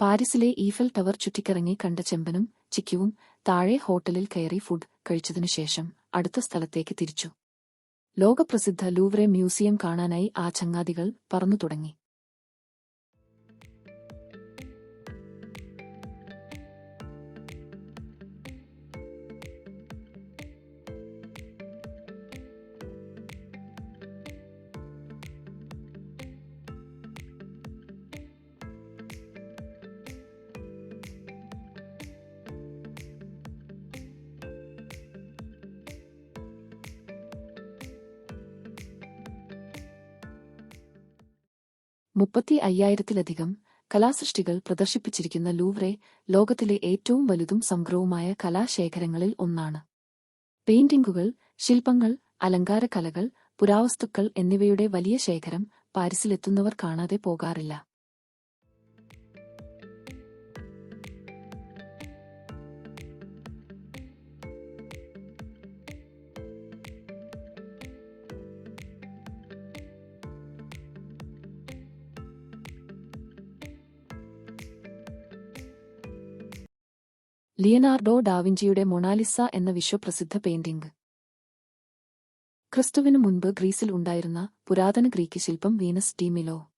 പാരീസിലെ Eiffel tower ചുറ്റിക്കറങ്ങി കണ്ട ചെമ്പനും ചിക്കുവും താഴെ ഹോട്ടലിൽ കയറി ഫുഡ് കഴിച്ചതിനു ശേഷം അടുത്ത സ്ഥലത്തേക്ക് തിരിച്ചു. ലോകപ്രസിദ്ധ ലൂവ്രെ മ്യൂസിയം കാണാനായി ആ ചങ്ങാതികൾ പറന്നു തുടങ്ങി മുപ്പത്തി അയ്യായിരത്തിലധികം കലാസൃഷ്ടികൾ പ്രദർശിപ്പിച്ചിരിക്കുന്ന ലൂവ്രെ ലോകത്തിലെ ഏറ്റവും വലുതും സംഗ്രഹവുമായ കലാശേഖരങ്ങളിൽ ഒന്നാണ്. പെയിന്റിംഗുകൾ ശില്പങ്ങൾ അലങ്കാരകലകൾ പുരാവസ്തുക്കൾ എന്നിവയുടെ വലിയ ശേഖരം പാരീസിലെത്തുന്നവർ കാണാതെ പോകാറില്ല. ലിയനാർഡോ ഡാവിഞ്ചിയുടെ മൊണാലിസ എന്ന വിശ്വപ്രസിദ്ധ പെയിന്റിംഗ്. ക്രിസ്തുവിനു മുൻപ് ഗ്രീസിൽ ഉണ്ടായിരുന്ന പുരാതന ഗ്രീക്ക് ശില്പം വീനസ് ഡി മിലോ.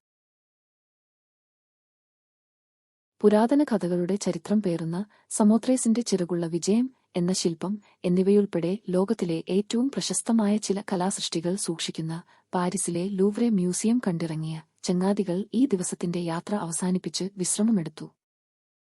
പുരാതന കഥകളുടെ ചരിത്രം പേറുന്ന സമോത്രേസിന്റെ ചിറകുള്ള വിജയം എന്ന ശില്പം എന്നിവയുൾപ്പെടെ ലോകത്തിലെ ഏറ്റവും പ്രശസ്തമായ ചില കലാസൃഷ്ടികൾ സൂക്ഷിക്കുന്ന പാരീസിലെ ലൂവ്രെ മ്യൂസിയം കണ്ടിറങ്ങിയ ചങ്ങാതികൾ ഈ ദിവസത്തിന്റെ യാത്ര അവസാനിപ്പിച്ച് വിശ്രമമെടുത്തു.